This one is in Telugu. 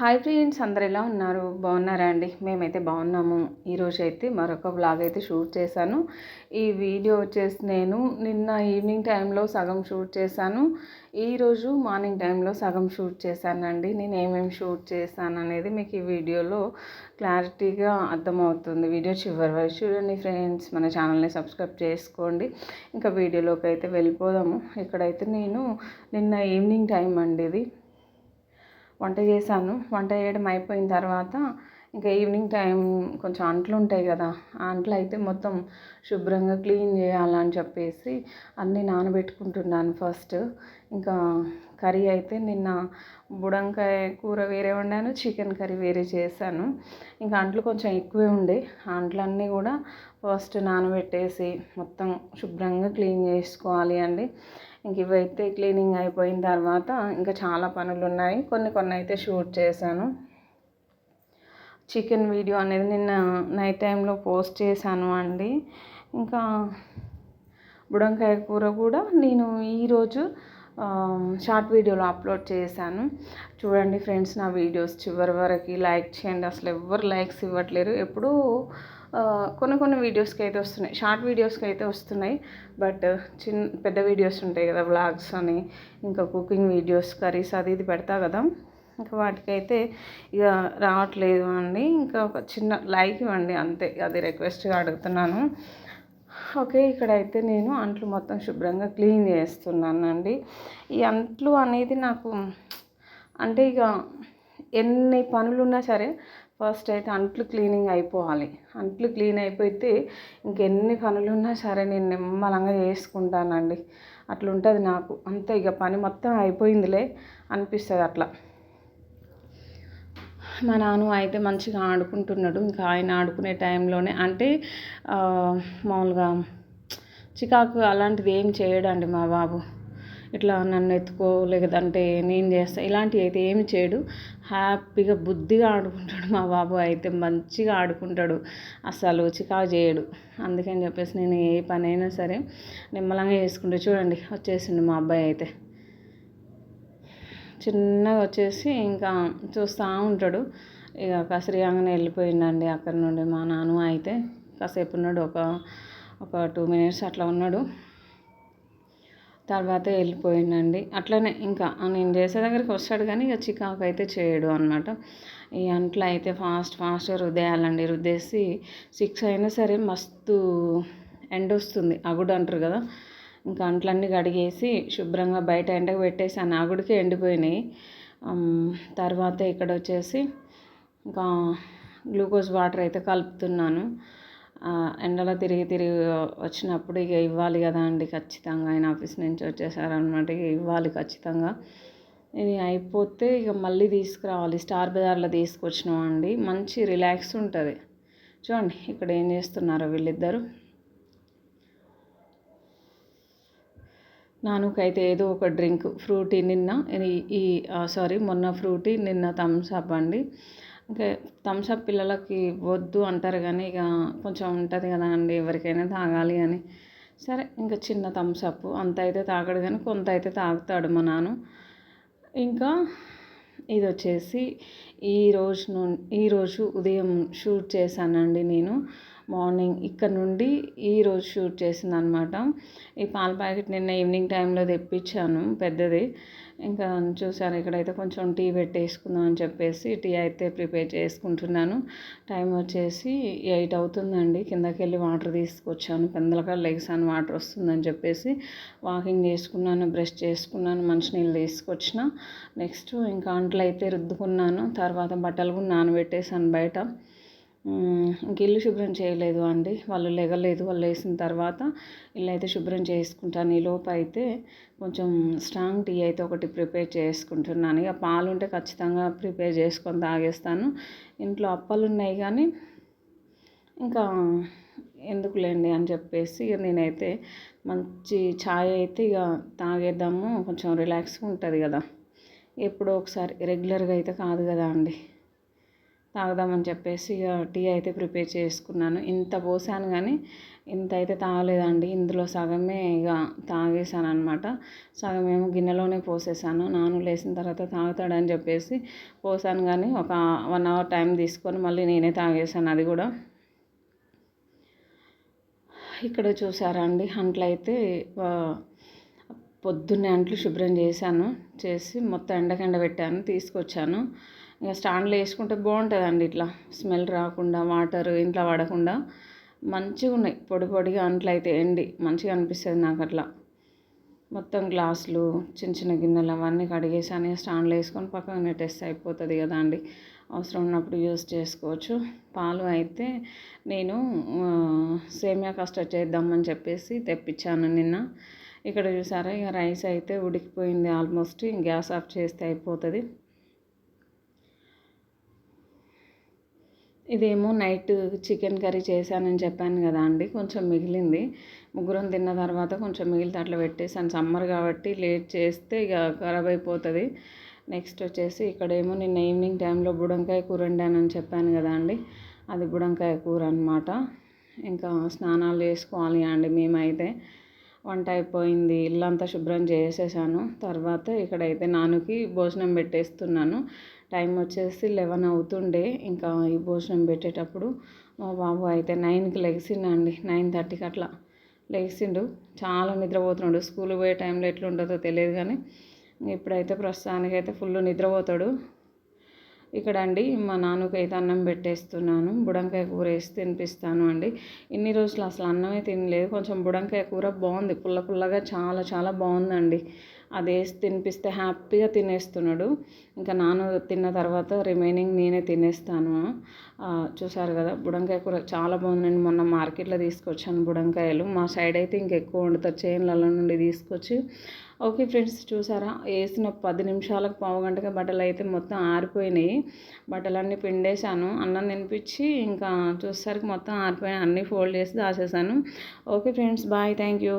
హాయ్ ఫ్రెండ్స్ అందరు ఎలా ఉన్నారు? బాగున్నారా అండి? మేమైతే బాగున్నాము. ఈరోజు అయితే మరొక బ్లాగ్ అయితే షూట్ చేశాను. ఈ వీడియో వచ్చేసి నేను నిన్న ఈవినింగ్ టైంలో సగం షూట్ చేశాను. ఈరోజు మార్నింగ్ టైంలో సగం షూట్ చేశానండి. నేను ఏమేమి షూట్ చేశాను అనేది మీకు ఈ వీడియోలో క్లారిటీగా అర్థమవుతుంది. వీడియో చివరి వరకు చూడండి ఫ్రెండ్స్. మన ఛానల్ని సబ్స్క్రైబ్ చేసుకోండి. ఇంకా వీడియోలోకి అయితే వెళ్ళిపోదాము. ఇక్కడైతే నేను నిన్న ఈవినింగ్ టైం అండి ఇది. వంట చేశాను. వంట చేయడం అయిపోయిన తర్వాత ఇంకా ఈవినింగ్ టైం కొంచెం అంట్లు ఉంటాయి కదా ఆ అంట్లు అయితే మొత్తం శుభ్రంగా క్లీన్ చేయాలని చెప్పేసి అన్నీ నానబెట్టుకుంటున్నాను ఫస్ట్ ఇంకా కర్రీ అయితే నిన్న బుడంకాయ కూర వేరే వండాను చికెన్ కర్రీ వేరే చేశాను. ఇంకా అంట్లు కొంచెం ఎక్కువే ఉండే ఆ అంట్లన్నీ కూడా ఫస్ట్ నానబెట్టేసి మొత్తం శుభ్రంగా క్లీన్ చేసుకోవాలి అండి. ఇంక ఇవైతే క్లీనింగ్ అయిపోయిన తర్వాత ఇంకా చాలా పనులు ఉన్నాయి కొన్ని కొన్ని అయితే షూట్ చేశాను. చికెన్ వీడియో అనేది నిన్న నైట్ టైంలో పోస్ట్ చేశాను అండి. ఇంకా బుడంకాయ కూర కూడా నేను ఈరోజు షార్ట్ వీడియోలో అప్లోడ్ చేశాను. చూడండి ఫ్రెండ్స్ నా వీడియోస్ చివరి వరకు లైక్ చేయండి. అసలు ఎవ్వరు లైక్స్ ఇవ్వట్లేరు. ఎప్పుడూ కొన్ని కొన్ని వీడియోస్కి అయితే వస్తున్నాయి. షార్ట్ వీడియోస్కి అయితే వస్తున్నాయి. బట్ చిన్న పెద్ద వీడియోస్ ఉంటాయి కదా వ్లాగ్స్ అని. ఇంకా కుకింగ్ వీడియోస్ కర్రీస్ అది ఇది పెడతా కదా. ఇంకా వాటికైతే ఇక రావట్లేదు అండి. ఇంకా ఒక చిన్న లైక్ ఇవ్వండి అంతే. అది రిక్వెస్ట్గా అడుగుతున్నాను. ఓకే ఇక్కడైతే నేను అంట్లు మొత్తం శుభ్రంగా క్లీన్ చేస్తున్నానండి. ఈ అంట్లు అనేది నాకు అంటే ఇక ఎన్ని పనులు ఉన్నా సరే ఫస్ట్ అయితే అంట్లు క్లీనింగ్ అయిపోవాలి. అంట్లు క్లీన్ అయిపోతే ఇంకెన్ని పనులు ఉన్నా సరే నేను నిమ్మలంగా చేసుకుంటానండి. అట్లుంటుంది నాకు. అంతే ఇక పని మొత్తం అయిపోయిందిలే అనిపిస్తుంది అట్లా. మా నాన్న అయితే మంచిగా ఆడుకుంటున్నాడు. ఇంకా ఆయన ఆడుకునే టైంలోనే అంటే మామూలుగా చికాకు అలాంటిది ఏం చేయడండి మా బాబు. ఇట్లా నన్ను ఎత్తుకో లేదంటే నేను చేస్తా ఇలాంటివి అయితే ఏమి చేయడు. హ్యాపీగా బుద్ధిగా ఆడుకుంటాడు మా బాబు అయితే. మంచిగా ఆడుకుంటాడు. అసలు చికాకు చేయడు. అందుకని చెప్పేసి నేను ఏ పనైనా సరే నిమ్మలంగా చేసుకుంటూ చూడండి వచ్చేసిండు మా అబ్బాయి అయితే. చిన్నగా వచ్చేసి ఇంకా చూస్తూ ఉంటాడు. ఇక కసిరియంగానే వెళ్ళిపోయిందండి అక్కడ నుండి మా నాన్న అయితే. కాసేపు ఉన్నాడు ఒక ఒక టూ మినిట్స్ అట్లా ఉన్నాడు. తర్వాత వెళ్ళిపోయిందండి అట్లనే ఇంకా నేను చేసే దగ్గరికి వస్తాడు కానీ ఇక చికాకు అయితే చేయడు అనమాట ఈ అంట్లో అయితే ఫాస్ట్ ఫాస్ట్గా రుద్దేయాలండి. రుద్దేసి సిక్స్ అయినా సరే మస్తు ఎండ వస్తుంది అగుడు అంటారు కదా. ఇంకా అంట్లన్నీ కడిగేసి శుభ్రంగా బయట ఎండకు పెట్టేసాను నాగుడికి ఎండిపోయినాయి. తర్వాత ఇక్కడ వచ్చేసి ఇంకా గ్లూకోజ్ వాటర్ అయితే కలుపుతున్నాను. ఎండలో తిరిగి తిరిగి వచ్చినప్పుడు ఇక ఇవ్వాలి కదా అండి ఖచ్చితంగా. ఆయన ఆఫీస్ నుంచి వచ్చేసారనమాట ఇక ఇవ్వాలి ఖచ్చితంగా. ఇది అయిపోతే ఇక మళ్ళీ తీసుకురావాలి. స్టార్ బజార్లో తీసుకొచ్చినాం అండి. మంచి రిలాక్స్ ఉంటుంది. చూడండి ఇక్కడ ఏం చేస్తున్నారో వీళ్ళిద్దరు. నానుకైతే ఏదో ఒక డ్రింక్ ఫ్రూటీ నిన్న ఈ సారీ మొన్న ఫ్రూటీ నిన్న థమ్స్ అప్ అండి. ఇంకా థమ్స్అప్ పిల్లలకి వద్దు అంటారు కానీ ఇక కొంచెం ఉంటుంది కదా అండి ఎవరికైనా తాగాలి అని. సరే ఇంకా చిన్న థమ్స్అప్ అంత అయితే తాగడు కానీ కొంత అయితే తాగుతాడు మా నాను. ఇంకా ఇది వచ్చేసి ఈరోజు నుండి ఈరోజు ఉదయం షూట్ చేశానండి నేను. మార్నింగ్ ఇక్కడ నుండి ఈరోజు షూట్ చేసింది అనమాట ఈ పాల ప్యాకెట్ నిన్న ఈవినింగ్ టైంలో తెప్పించాను పెద్దది. ఇంకా చూసాను ఇక్కడైతే కొంచెం టీ పెట్టేసుకుందాం అని చెప్పేసి టీ అయితే ప్రిపేర్ చేసుకుంటున్నాను. టైం వచ్చేసి ఎయిట్ అవుతుందండి. కిందకి వెళ్ళి వాటర్ తీసుకొచ్చాను. పెందలకాడ లెగ్సాను వాటర్ వస్తుందని చెప్పేసి వాకింగ్ చేసుకున్నాను బ్రష్ చేసుకున్నాను మంచినీళ్ళు తీసుకొచ్చిన. నెక్స్ట్ ఇంకా అంట్లు అయితే రుద్దుకున్నాను. తర్వాత బట్టలు కూడా నానబెట్టేసాను బయట. ఇల్లు శుభ్రం చేయలేదు అండి. వాళ్ళు లెగలేదు. వాళ్ళు వేసిన తర్వాత ఇల్లు అయితే శుభ్రం చేసుకుంటాను. ఈ లోపు అయితే కొంచెం స్ట్రాంగ్ టీ అయితే ఒకటి ప్రిపేర్ చేసుకుంటున్నాను. ఇక పాలు ఉంటే ఖచ్చితంగా ప్రిపేర్ చేసుకొని తాగేస్తాను. ఇంట్లో అప్పలు ఉన్నాయి కానీ ఇంకా ఎందుకులేండి అని చెప్పేసి ఇక నేనైతే మంచి ఛాయ్ అయితే ఇక తాగేద్దాము. కొంచెం రిలాక్స్గా ఉంటుంది కదా. ఎప్పుడో ఒకసారి రెగ్యులర్గా అయితే కాదు కదా అండి. తాగుదామని చెప్పేసి ఇక టీ అయితే ప్రిపేర్ చేసుకున్నాను. ఇంత పోసాను కానీ ఇంత అయితే తాగలేదండి. ఇందులో సగమే ఇక తాగేసాను అనమాట సగం ఏమో గిన్నెలోనే పోసేసాను. నాను లేచిన తర్వాత తాగుతాడని చెప్పేసి పోసాను కానీ ఒక వన్ అవర్ టైం తీసుకొని మళ్ళీ నేనే తాగేసాను అది కూడా. ఇక్కడ చూసారా అండి? అంట్లు అయితే పొద్దున్నే అంట్లు శుభ్రం చేశాను. చేసి మొత్తం ఎండకెండ పెట్టాను. తీసుకొచ్చాను. ఇక స్టాండ్లో వేసుకుంటే బాగుంటుందండి ఇట్లా. స్మెల్ రాకుండా వాటర్ ఇంట్లో పడకుండా మంచిగా ఉన్నాయి. పొడి పొడిగా అంట్లు అయితే ఎండి మంచిగా అనిపిస్తుంది నాకు అట్లా. మొత్తం గ్లాసులు చిన్న చిన్న గిన్నెలు అవన్నీ కడిగేసాను స్టాండ్లో వేసుకొని పక్కన నెట్టేస్తే అయిపోతుంది కదా అండి. అవసరం ఉన్నప్పుడు యూస్ చేసుకోవచ్చు. పాలు అయితే నేను సేమియా కస్టర్డ్ చేద్దామని చెప్పేసి తెప్పించాను నిన్న. ఇక్కడ చూసారా ఇక రైస్ అయితే ఉడికిపోయింది ఆల్మోస్ట్. గ్యాస్ ఆఫ్ చేస్తే అయిపోతుంది. ఇదేమో నైట్ చికెన్ కర్రీ చేశానని చెప్పాను కదా అండి కొంచెం మిగిలింది. ముగ్గురం తిన్న తర్వాత కొంచెం మిగిలితే అట్లా పెట్టేసాను సమ్మర్ కాబట్టి లేట్ చేస్తే ఇక ఖరాబ్ అయిపోతుంది. నెక్స్ట్ వచ్చేసి ఇక్కడేమో నిన్న ఈవినింగ్ టైంలో బుడంకాయ కూర వండానని చెప్పాను కదా అండి అది బుడంకాయ కూర అనమాట ఇంకా స్నానాలు చేసుకోవాలి అండి మేమైతే. వంట అయిపోయింది ఇల్లంతా శుభ్రం చేసేసాను. తర్వాత ఇక్కడైతే నాన్నకి భోజనం పెట్టేస్తున్నాను. టైం వచ్చేసి లెవెన్ అవుతుండే. ఇంకా ఈ భోజనం పెట్టేటప్పుడు మా బాబు అయితే నైన్కి లెగిసిండండి నైన్ థర్టీకి అట్లా లెగిసిండు చాలా నిద్రపోతున్నాడు. స్కూల్ పోయే టైంలో ఎట్లుంటుందో తెలియదు కానీ ఇప్పుడైతే ప్రస్తుతానికైతే ఫుల్ నిద్రపోతాడు. ఇక్కడ అండి మా నాన్నకైతే అన్నం పెట్టేస్తున్నాను. బుడంకాయ కూర వేసి తినిపిస్తాను అండి. ఇన్ని రోజులు అసలు అన్నమే తినలేదు. కొంచెం బుడంకాయ కూర బాగుంది. పుల్ల పుల్లగా చాలా చాలా బాగుందండి. అది వేసి తినిపిస్తే హ్యాపీగా తినేస్తున్నాడు. ఇంకా నాన్న తిన్న తర్వాత రిమైనింగ్ నేనే తినేస్తాను. చూసారు కదా బుడంకాయ కూర చాలా బాగుంది నేను మొన్న మార్కెట్లో తీసుకొచ్చాను బుడంకాయలు. మా సైడ్ అయితే ఇంకెక్కువ వండుతారు. చేనులలో నుండి తీసుకొచ్చి. ఓకే ఫ్రెండ్స్ చూసారా? వేసిన పది నిమిషాలకు పావు గంటగా బట్టలు అయితే మొత్తం ఆరిపోయినాయి. బట్టలన్నీ పిండేశాను. అన్నం తినిపించి ఇంకా చూసేసరికి మొత్తం ఆరిపోయి అన్నీ ఫోల్డ్ చేసి దాచేసాను okay friends bye. Thank you.